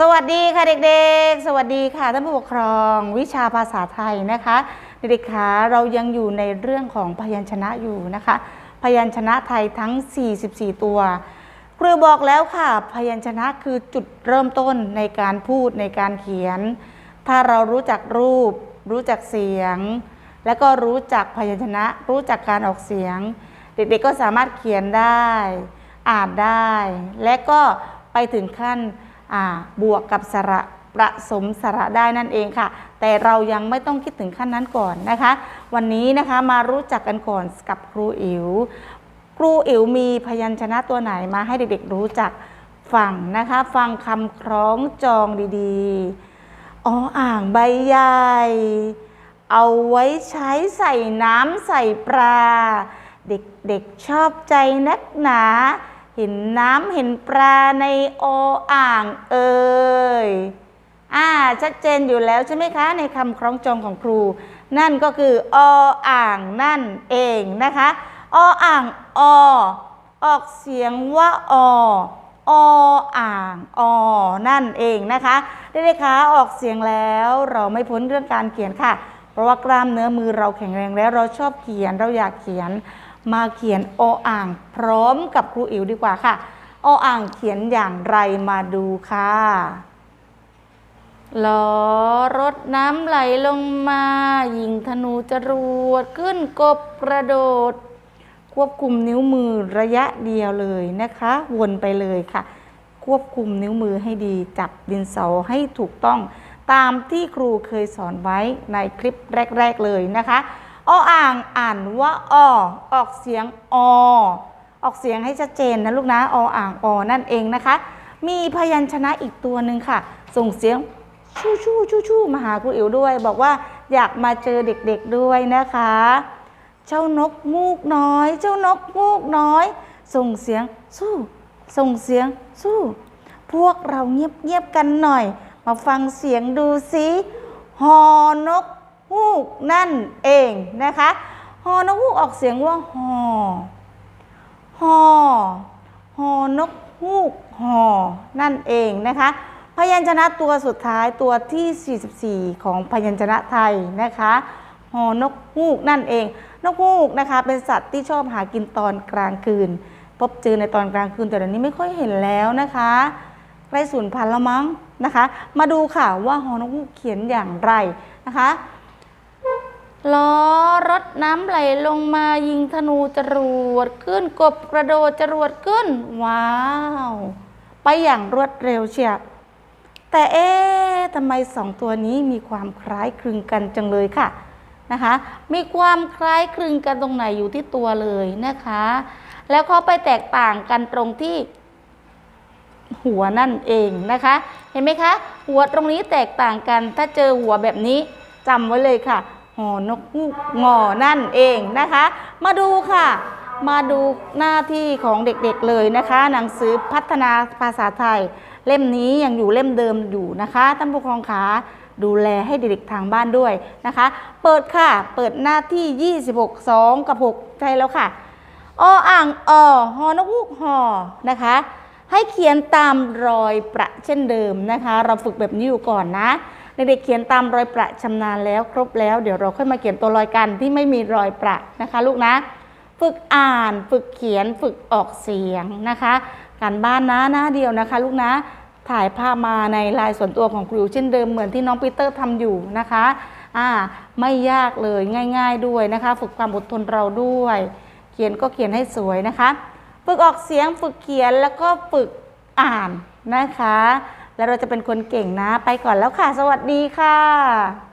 สวัสดีค่ะเด็กๆ สวัสดีค่ะท่านผู้ปกครองวิชาภาษาไทยนะคะเด็กๆคะเรายังอยู่ในเรื่องของพยัญชนะอยู่นะคะ พยัญชนะไทยทั้ง 44 ตัวครูบอกแล้วค่ะ พยัญชนะคือจุดเริ่มต้นในการพูดในการเขียน ถ้าเรารู้จักรูป รู้จักเสียง แล้วก็รู้จักพยัญชนะ รู้จักการออกเสียง เด็กๆก็สามารถเขียนได้ อ่านได้ และก็ไปถึงขั้น บวกกับสระประสมสระได้นั่นเองค่ะ แต่เรายังไม่ต้องคิดถึงขั้นนั้นก่อนนะคะ วันนี้นะคะมารู้จักกันก่อนกับครูอิ๋วครูอิ๋วมีพยัญชนะตัวไหนมาให้เด็กๆรู้จักฟังนะคะ ฟังคำคล้องจองดีๆอ๋ออ่างใบใหญ่เอาไว้ใช้ใส่น้ำใส่ปลา เด็กๆชอบใจนักหนา เห็นน้ำเห็นปลาในโออ่างเอ่ยอ่าชัดเจนอยู่แล้วใช่ไหมคะ ในคำคล้องจองของครู นั่นก็คือออ่างนั่นเองนะคะออ่างอออกเสียงว่าอออ่างอนั่นเองนะคะเด็กๆคะออกเสียงแล้วเราไม่พ้นเรื่องการเขียนค่ะ เพราะว่ากล้ามเนื้อมือเราแข็งแรงแล้วเราชอบเขียนเราอยากเขียน มาเขียนออ่างพร้อมกับครูอิ๋วดีกว่าค่ะออ่างเขียนอย่างไรมาดูค่ะล้อรถน้ำไหลลงมา ยิงธนูจรวดขึ้นกบกระโดด ควบคุมนิ้วมือระยะเดียวเลยนะคะ วนไปเลยค่ะ ควบคุมนิ้วมือให้ดี จับดินเสอให้ถูกต้อง ตามที่ครูเคยสอนไว้ในคลิปแรก ๆเลยนะคะ ออ่างอ่านว่าอออกเสียงอออกเสียงให้ชัดเจนนะลูกนะออ่างอนั่นเองนะคะ มีพยัญชนะอีกตัวหนึ่งค่ะ ส่งเสียงชู่ชู่ชู่ชู่มาหาครูอิ๋วด้วย บอกว่าอยากมาเจอเด็กๆด้วยนะคะ เจ้านกมูกน้อย เจ้านกมูกน้อย ส่งเสียงสู้ ส่งเสียงสู้ พวกเราเงียบๆกันหน่อย มาฟังเสียงดูสิฮอนก ฮูกนั่นเองนะคะฮอนกฮูกออกเสียงว่าฮอฮอฮอนกฮูกฮอนั่นเองนะคะ พยัญชนะตัวสุดท้ายตัวที่ 44 ของพยัญชนะไทยนะคะฮอนกฮูกนั่นเอง นกฮูกนะคะเป็นสัตว์ที่ชอบหากินตอนกลางคืน พบเจอในตอนกลางคืนแต่เดี๋ยวนี้ไม่ค่อยเห็นแล้วนะคะใกล้สูญพันธุ์แล้วมั้งนะคะ มาดูค่ะว่าฮอนกฮูกเขียนอย่างไรนะคะ ล้อรถน้ำไหลลงมายิงธนูจรวดขึ้นกบกระโดดจรวดขึ้น ว้าว ไปอย่างรวดเร็วเชียแต่เอ๊ะทำไมสองตัวนี้มีความคล้ายคลึงกันจังเลยค่ะนะคะ มีความคล้ายคลึงกันตรงไหนอยู่ที่ตัวเลยนะคะ แล้วเขาไปแตกต่างกันตรงที่หัวนั่นเองนะคะ เห็นไหมคะ หัวตรงนี้แตกต่างกัน ถ้าเจอหัวแบบนี้จำไว้เลยค่ะ หอนกฮูงอนั่นเองนะคะ มาดูค่ะ มาดูหน้าที่ของเด็กๆเลยนะคะ หนังสือพัฒนาภาษาไทย เล่มนี้ยังอยู่เล่มเดิมอยู่นะคะท่านผู้ปกครองคะดูแลให้เด็กๆทางบ้านด้วยนะคะ เปิดค่ะ เปิดหน้าที่ 26 2 กับ 6 ใช่แล้วค่ะออ่างอหอนกฮูกหอนะคะ ให้เขียนตามรอยประเช่นเดิมนะคะ เราฝึกแบบนี้อยู่ก่อนนะ เด็กๆเขียนตามรอยประชำนาญแล้วครบแล้วเดี๋ยวเราค่อยมาเขียนตัวรอยกันที่ไม่มีรอยประนะคะ ลูกนะ ฝึกอ่าน ฝึกเขียน ฝึกออกเสียงนะคะการบ้านนะหน้าเดียวนะคะ ลูกนะถ่ายภาพมาในลน์ส่วนตัวของครูเช่นเดิมเหมือนที่น้องปีเตอร์ทำอยู่นะคะอ่าไม่ยากเลยง่าย ๆด้วยนะคะ ฝึกความอดทนเราด้วย เขียนก็เขียนให้สวยนะคะ ฝึกออกเสียงฝึกเขียนแล้วก็ฝึกอ่านนะคะ แล้วเราจะเป็นคนเก่งนะ ไปก่อนแล้วค่ะ สวัสดีค่ะ